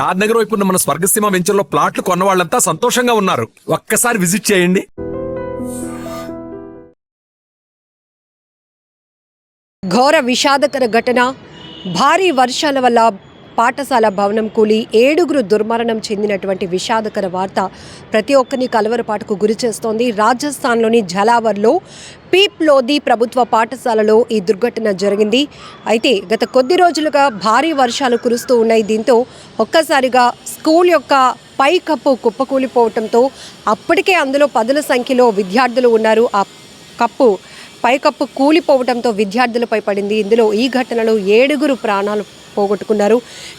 షాద్ నగర్ వైపు ఉన్న మన స్వర్గసీమ వెంచర్లో ప్లాట్లు కొన్న వాళ్ళంతా సంతోషంగా ఉన్నారు. ఒక్కసారి విజిట్ చేయండి. ఘోర విషాదకర ఘటన భారీ వర్షాల వల్ల పాఠశాల భవనం కూలి ఏడుగురు దుర్మరణం చెందినటువంటి విషాదకర వార్త ప్రతి ఒక్కరిని కలవరపాటుకు గురి చేస్తోంది. రాజస్థాన్లోని జలావర్లో పీప్లోది ప్రభుత్వ పాఠశాలలో ఈ దుర్ఘటన జరిగింది. అయితే గత కొద్ది రోజులుగా భారీ వర్షాలు కురుస్తూ ఉన్నాయి. దీంతో ఒక్కసారిగా స్కూల్ యొక్క పైకప్పు కుప్పకూలిపోవటంతో అప్పటికే అందులో పదుల సంఖ్యలో విద్యార్థులు ఉన్నారు. ఆ కప్పు పైకప్పు కూలిపోవడంతో విద్యార్థులపై పడింది. ఇందులో ఈ ఘటనలో ఏడుగురు ప్రాణాలు పోగొట్టుకున్నారు.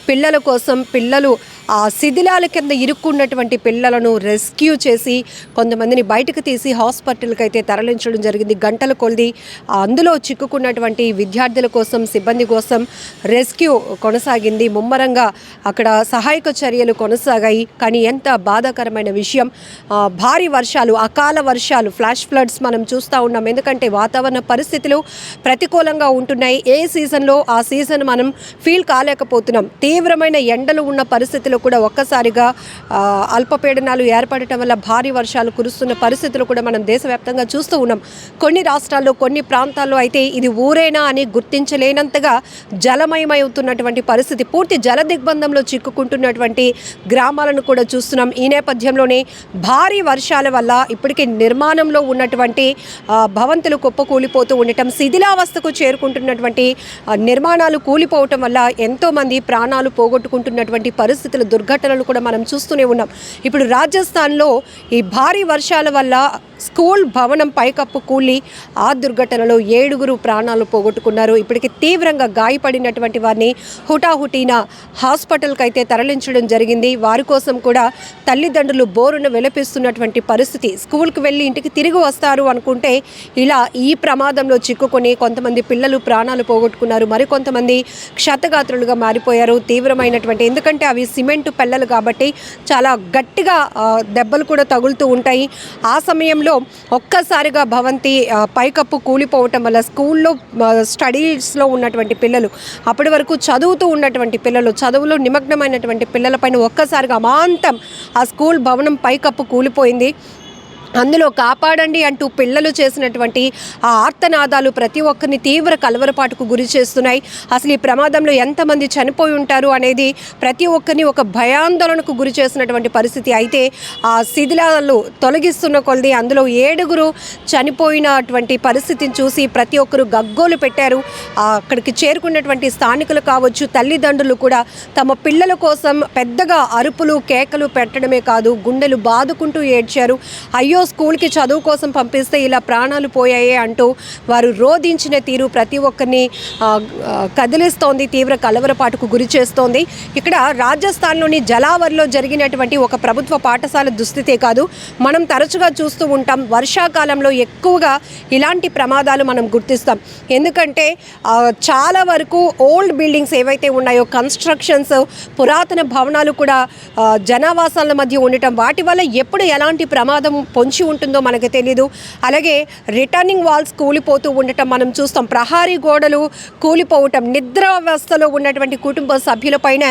పిల్లల కోసం పిల్లలు ఆ శిథిలాల కింద ఇరుక్కున్నటువంటి పిల్లలను రెస్క్యూ చేసి కొంతమందిని బయటకు తీసి హాస్పిటల్కి అయితే తరలించడం జరిగింది. గంటల కొలిది అందులో చిక్కుకున్నటువంటి విద్యార్థుల కోసం సిబ్బంది కోసం రెస్క్యూ కొనసాగింది. ముమ్మరంగా అక్కడ సహాయక చర్యలు కొనసాగాయి. కానీ ఎంత బాధాకరమైన విషయం. భారీ వర్షాలు అకాల వర్షాలు ఫ్లాష్ ఫ్లడ్స్ మనం చూస్తూ ఉన్నాం. ఎందుకంటే వాతావరణ పరిస్థితులు ప్రతికూలంగా ఉంటున్నాయి. ఏ సీజన్లో ఆ సీజన్ మనం ఫీల్ కాలేకపోతున్నాం. తీవ్రమైన ఎండలు ఉన్న పరిస్థితిలో కూడా ఒక్కసారిగా అల్పపీడనాలు ఏర్పడటం వల్ల భారీ వర్షాలు కురుస్తున్న పరిస్థితులు కూడా మనం దేశవ్యాప్తంగా చూస్తూ ఉన్నాం. కొన్ని రాష్ట్రాల్లో కొన్ని ప్రాంతాల్లో అయితే ఇది ఊరేనా అని గుర్తించలేనంతగా జలమయమవుతున్నటువంటి పరిస్థితి. పూర్తి జల దిగ్బంధంలో చిక్కుకుంటున్నటువంటి గ్రామాలను కూడా చూస్తున్నాం. ఈ నేపథ్యంలోనే భారీ వర్షాల వల్ల ఇప్పటికే నిర్మాణంలో ఉన్నటువంటి భవంతులు కుప్పకూలిపోతూ ఉండటం శిథిలావస్థకు చేరుకుంటున్నటువంటి నిర్మాణాలు కూలిపోవటం వల్ల ఎంతోమంది ప్రాణాలు పోగొట్టుకుంటున్నటువంటి పరిస్థితులు దుర్ఘటనలు కూడా మనం చూస్తూనే ఉన్నాం. ఇప్పుడు రాజస్థాన్లో ఈ భారీ వర్షాల వల్ల స్కూల్ భవనం పైకప్పు కూలి ఆ దుర్ఘటనలో ఏడుగురు ప్రాణాలు పోగొట్టుకున్నారు. ఇప్పటికి తీవ్రంగా గాయపడినటువంటి వారిని హుటాహుటీన హాస్పిటల్కి అయితే తరలించడం జరిగింది. వారి కోసం కూడా తల్లిదండ్రులు బోరున విలపిస్తున్నటువంటి పరిస్థితి. స్కూల్కి వెళ్ళి ఇంటికి తిరిగి వస్తారు అనుకుంటే ఇలా ఈ ప్రమాదంలో చిక్కుకొని కొంతమంది పిల్లలు ప్రాణాలు పోగొట్టుకున్నారు. మరికొంతమంది క్షతగాత్రులుగా మారిపోయారు తీవ్రమైనటువంటి. ఎందుకంటే అవి సిమెంట్ పెళ్ళలు కాబట్టి చాలా గట్టిగా దెబ్బలు కూడా తగులుతూ ఉంటాయి. ఆ సమయంలో ఒక్కసారిగా భవంతి పైకప్పు కూలిపోవటం వల్ల స్కూల్లో స్టడీస్లో ఉన్నటువంటి పిల్లలు అప్పటి వరకు చదువుతూ ఉన్నటువంటి పిల్లలు చదువులో నిమగ్నమైనటువంటి పిల్లలపైన ఒక్కసారిగా అమాంతం ఆ స్కూల్ భవనం పైకప్పు కూలిపోయింది. అందులో కాపాడండి అంటూ పిల్లలు చేసినటువంటి ఆ ఆర్తనాదాలు ప్రతి ఒక్కరిని తీవ్ర కలవరపాటుకు గురి చేస్తున్నాయి. అసలు ఈ ప్రమాదంలో ఎంతమంది చనిపోయి ఉంటారు అనేది ప్రతి ఒక్కరిని ఒక భయాందోళనకు గురి చేసినటువంటి పరిస్థితి అయితే ఆ శిథిలాలు తొలగిస్తున్న కొలది అందులో ఏడుగురు చనిపోయినటువంటి పరిస్థితిని చూసి ప్రతి ఒక్కరు గగ్గోలు పెట్టారు. అక్కడికి చేరుకున్నటువంటి స్థానికులు కావచ్చు తల్లిదండ్రులు కూడా తమ పిల్లల కోసం పెద్దగా అరుపులు కేకలు పెట్టడమే కాదు గుండెలు బాదుకుంటూ ఏడ్చారు. అయ్యో స్కూల్కి చదువు కోసం పంపిస్తే ఇలా ప్రాణాలు పోయాయే అంటూ వారు రోధించిన తీరు ప్రతి ఒక్కరిని కదిలిస్తోంది తీవ్ర కలవరపాటుకు గురి చేస్తోంది. ఇక్కడ రాజస్థాన్లోని జలావర్లో జరిగినటువంటి ఒక ప్రభుత్వ పాఠశాల దుస్థితే కాదు మనం తరచుగా చూస్తూ ఉంటాం వర్షాకాలంలో ఎక్కువగా ఇలాంటి ప్రమాదాలు మనం గుర్తిస్తాం. ఎందుకంటే చాలా వరకు ఓల్డ్ బిల్డింగ్స్ ఏవైతే ఉన్నాయో కన్స్ట్రక్షన్స్ పురాతన భవనాలు కూడా జనావాసాల మధ్య ఉండటం వాటి వల్ల ఎప్పుడు ఎలాంటి ప్రమాదం పొంది పొంచి ఉంటుందో మనకు తెలియదు అలాగే రిటర్నింగ్ వాల్స్ కూలిపోతూ ఉండటం మనం చూస్తాం. ప్రహారీ గోడలు కూలిపోవటం నిద్రావస్థలో ఉన్నటువంటి కుటుంబ సభ్యులపైన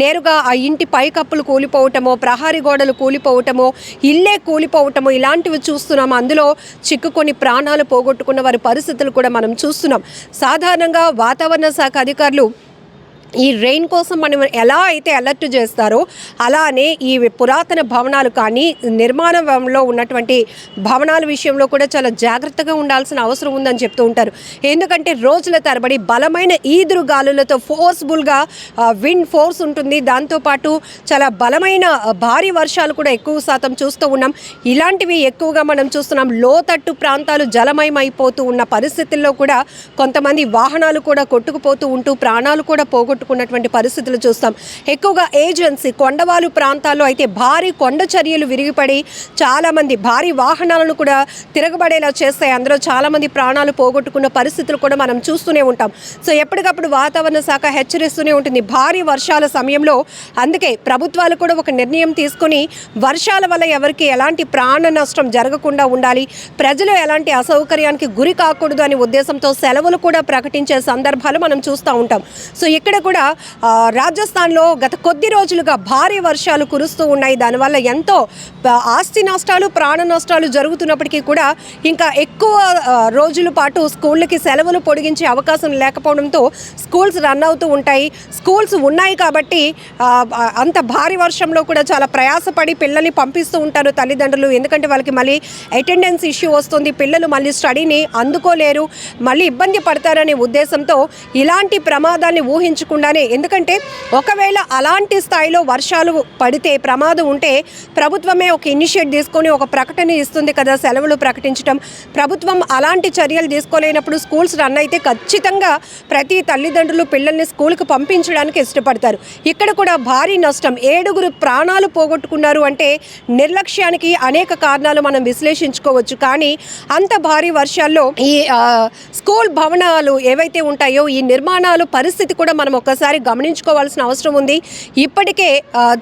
నేరుగా ఆ ఇంటి పైకప్పులు కూలిపోవటమో ప్రహారీ గోడలు కూలిపోవటమో ఇల్లే కూలిపోవటమో ఇలాంటివి చూస్తున్నాం. అందులో చిక్కుకొని ప్రాణాలు పోగొట్టుకున్న వారి పరిస్థితులు కూడా మనం చూస్తున్నాం. సాధారణంగా వాతావరణ శాఖ అధికారులు ఈ రెయిన్ కోసం మనం ఎలా అయితే అలర్ట్ చేస్తారో అలానే ఈ పురాతన భవనాలు కానీ నిర్మాణంలో ఉన్నటువంటి భవనాల విషయంలో కూడా చాలా జాగ్రత్తగా ఉండాల్సిన అవసరం ఉందని చెప్తూ ఉంటారు. ఎందుకంటే రోజుల తరబడి బలమైన ఈదురు గాలులతో ఫోర్స్ఫుల్గా విండ్ ఫోర్స్ ఉంటుంది. దాంతోపాటు చాలా బలమైన భారీ వర్షాలు కూడా ఎక్కువ శాతం చూస్తూ ఉన్నాం. ఇలాంటివి ఎక్కువగా మనం చూస్తున్నాం. లోతట్టు ప్రాంతాలు జలమయమైపోతూ ఉన్న పరిస్థితుల్లో కూడా కొంతమంది వాహనాలు కూడా కొట్టుకుపోతూ ఉంటూ ప్రాణాలు కూడా పోగొట్టు పోగొట్టుకున్నటువంటి పరిస్థితులు చూస్తాం. ఎక్కువగా ఏజెన్సీ కొండవాలు ప్రాంతాల్లో అయితే భారీ కొండ చర్యలు విరిగిపడి చాలామంది భారీ వాహనాలను కూడా తిరగబడేలా చేస్తాయి. అందులో చాలామంది ప్రాణాలు పోగొట్టుకున్న పరిస్థితులు కూడా మనం చూస్తూనే ఉంటాం. సో ఎప్పటికప్పుడు వాతావరణ శాఖ హెచ్చరిస్తూనే ఉంటుంది. భారీ వర్షాల సమయంలో అందుకే ప్రభుత్వాలు కూడా ఒక నిర్ణయం తీసుకుని వర్షాల వల్ల ఎవరికి ఎలాంటి ప్రాణ నష్టం జరగకుండా ఉండాలి. ప్రజలు ఎలాంటి అసౌకర్యానికి గురి కాకూడదు అనే ఉద్దేశంతో సెలవులు కూడా ప్రకటించే సందర్భాలు మనం చూస్తూ ఉంటాం. సో ఇక్కడ కూడా రాజస్థాన్లో గత కొద్ది రోజులుగా భారీ వర్షాలు కురుస్తూ ఉన్నాయి. దానివల్ల ఎంతో ఆస్తి నష్టాలు ప్రాణ నష్టాలు జరుగుతున్నప్పటికీ కూడా ఇంకా ఎక్కువ రోజుల పాటు స్కూళ్ళకి సెలవులు పొడిగించే అవకాశం లేకపోవడంతో స్కూల్స్ రన్ అవుతూ ఉంటాయి. స్కూల్స్ ఉన్నాయి కాబట్టి అంత భారీ వర్షంలో కూడా చాలా ప్రయాసపడి పిల్లల్ని పంపిస్తూ ఉంటారు తల్లిదండ్రులు. ఎందుకంటే వాళ్ళకి మళ్ళీ అటెండెన్స్ ఇష్యూ వస్తుంది. పిల్లలు మళ్ళీ స్టడీని అందుకోలేరు. మళ్ళీ ఇబ్బంది పడతారనే ఉద్దేశంతో ఇలాంటి ప్రమాదాన్ని ఊహించకుండానే ఎందుకంటే ఒకవేళ అలాంటి స్థాయిలో వర్షాలు పడితే ప్రమాదం ఉంటే ప్రభుత్వమే ఒక ఇనిషియేట్ తీసుకొని ఒక ప్రకటన ఇస్తుంది కదా సెలవులు ప్రకటించడం ప్రభుత్వం అలాంటి చర్యలు తీసుకోలేనప్పుడు స్కూల్స్ రన్ అయితే ఖచ్చితంగా ప్రతి తల్లిదండ్రులు పిల్లల్ని స్కూల్కి పంపించడానికి ఇష్టపడతారు. ఇక్కడ కూడా భారీ నష్టం. ఏడుగురు ప్రాణాలు పోగొట్టుకున్నారు అంటే నిర్లక్ష్యానికి అనేక కారణాలు మనం విశ్లేషించుకోవచ్చు. కానీ అంత భారీ వర్షాల్లో ఈ స్కూల్ భవనాలు ఏవైతే ఉంటాయో ఈ నిర్మాణాలు పరిస్థితి కూడా మనం ఒక్కసారి గమనించుకోవాల్సిన అవసరం ఉంది. ఇప్పటికే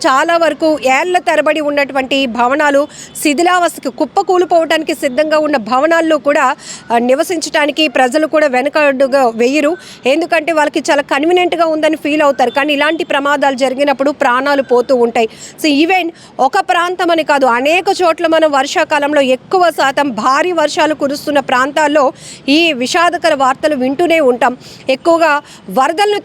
చాలా వరకు ఏళ్ళ తరబడి ఉన్నటువంటి భవనాలు శిథిలావస్థకి కుప్పకూలిపోవడానికి సిద్ధంగా ఉన్న భవనాల్లో కూడా నివసించడానికి ప్రజలు కూడా వెనకడుగా వేయరు. ఎందుకంటే వాళ్ళకి చాలా కన్వీనియంట్గా ఉందని ఫీల్ అవుతారు. కానీ ఇలాంటి ప్రమాదాలు జరిగినప్పుడు ప్రాణాలు పోతూ ఉంటాయి. సో ఈవెన్ ఒక ప్రాంతం అని కాదు అనేక చోట్ల మనం వర్షాకాలంలో ఎక్కువ శాతం భారీ వర్షాలు కురుస్తున్న ప్రాంతాల్లో ఈ విషాదకర వార్తలు వింటూనే ఉంటాం. ఎక్కువగా వరదలను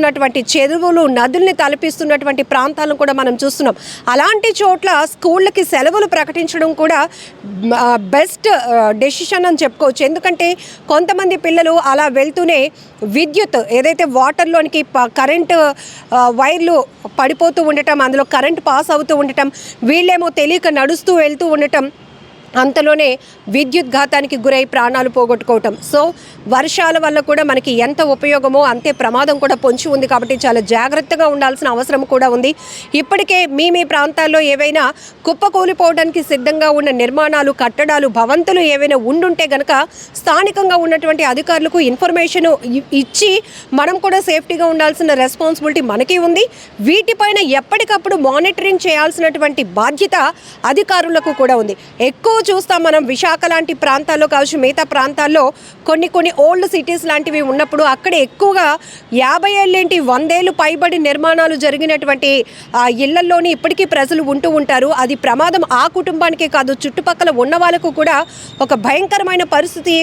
తలపిస్తున్నటువంటి చెరువులు నదుల్ని తలపిస్తున్నటువంటి ప్రాంతాలను కూడా మనం చూస్తున్నాం. అలాంటి చోట్ల స్కూళ్ళకి సెలవులు ప్రకటించడం కూడా బెస్ట్ డెసిషన్ అని చెప్పుకోవచ్చు. ఎందుకంటే కొంతమంది పిల్లలు అలా వెళ్తూనే విద్యుత్ ఏదైతే వాటర్లోనికి ప- కరెంటు వైర్లు పడిపోతూ ఉండటం అందులో కరెంట్ పాస్ అవుతూ ఉండటం వీళ్ళేమో తెలియక నడుస్తూ వెళ్తూ ఉండటం అంతలోనే విద్యుత్ ఘాతానికి గురై ప్రాణాలు పోగొట్టుకోవటం. సో వర్షాల వల్ల కూడా మనకి ఎంత ఉపయోగమో అంతే ప్రమాదం కూడా పొంచి ఉంది కాబట్టి చాలా జాగ్రత్తగా ఉండాల్సిన అవసరం కూడా ఉంది. ఇప్పటికే మీ మీ ప్రాంతాల్లో ఏవైనా కుప్పకూలిపోవడానికి సిద్ధంగా ఉన్న నిర్మాణాలు కట్టడాలు భవంతులు ఏవైనా ఉండుంటే గనక స్థానికంగా ఉన్నటువంటి అధికారులకు ఇన్ఫర్మేషన్ ఇచ్చి మనం కూడా సేఫ్టీగా ఉండాల్సిన రెస్పాన్సిబిలిటీ మనకి ఉంది. వీటిపైన ఎప్పటికప్పుడు మానిటరింగ్ చేయాల్సినటువంటి బాధ్యత అధికారులకు కూడా ఉంది. ఎక్కువ చూస్తాం మనం. విశాఖ లాంటి ప్రాంతాల్లో కావచ్చు మిగతా ప్రాంతాల్లో కొన్ని కొన్ని ఓల్డ్ సిటీస్ లాంటివి ఉన్నప్పుడు అక్కడ ఎక్కువగా యాభై ఏళ్ళేంటి వందేళ్ళు పైబడి నిర్మాణాలు జరిగినటువంటి ఆ ఇళ్ళల్లోని ఇప్పటికీ ప్రజలు ఉంటూ ఉంటారు. అది ప్రమాదం ఆ కుటుంబానికే కాదు చుట్టుపక్కల ఉన్న వాళ్ళకు కూడా ఒక భయంకరమైన పరిస్థితి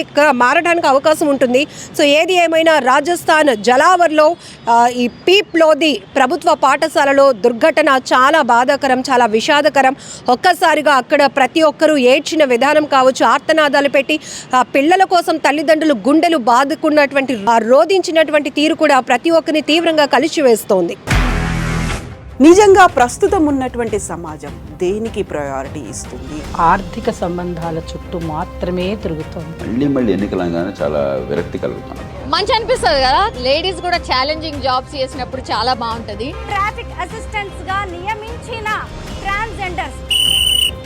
మారడానికి అవకాశం ఉంటుంది. సో ఏది ఏమైనా రాజస్థాన్ జలావర్లో ఈ పీప్ లోది ప్రభుత్వ పాఠశాలలో దుర్ఘటన చాలా బాధాకరం చాలా విషాదకరం. ఒక్కసారిగా అక్కడ ప్రతి ఒక్కరూ ఏడ్చిన విధానం కావచ్చు ఆర్తనాదాలు పెట్టి ఆ పిల్లల కోసం తల్లిదండ్రులు గుండెలు బాదుకున్నటువంటి ఆ రోధించినటువంటి తీరు కూడా ప్రతి ఒక్కరిని తీవ్రంగా కలిసివేస్తోంది. నిజంగా ప్రస్తుతం ఉన్నటువంటి సమాజం దేనికి ప్రయారిటీ ఇస్తుంది? ఆర్థిక సంబంధాల చుట్టూ మాత్రమే తిరుగుతోంది. మళ్ళీ మళ్ళీ ఎన్నికలంగానే చాలా విరక్తి కలుగుతాను మంచి అనిపిస్తుంది కదా? లేడీస్ కూడా ఛాలెంజింగ్ జాబ్స్ చేసినప్పుడు చాలా బాగుంటది. ట్రాఫిక్ అసిస్టెంట్స్గా నియమించిన ట్రాన్స్జెండర్స్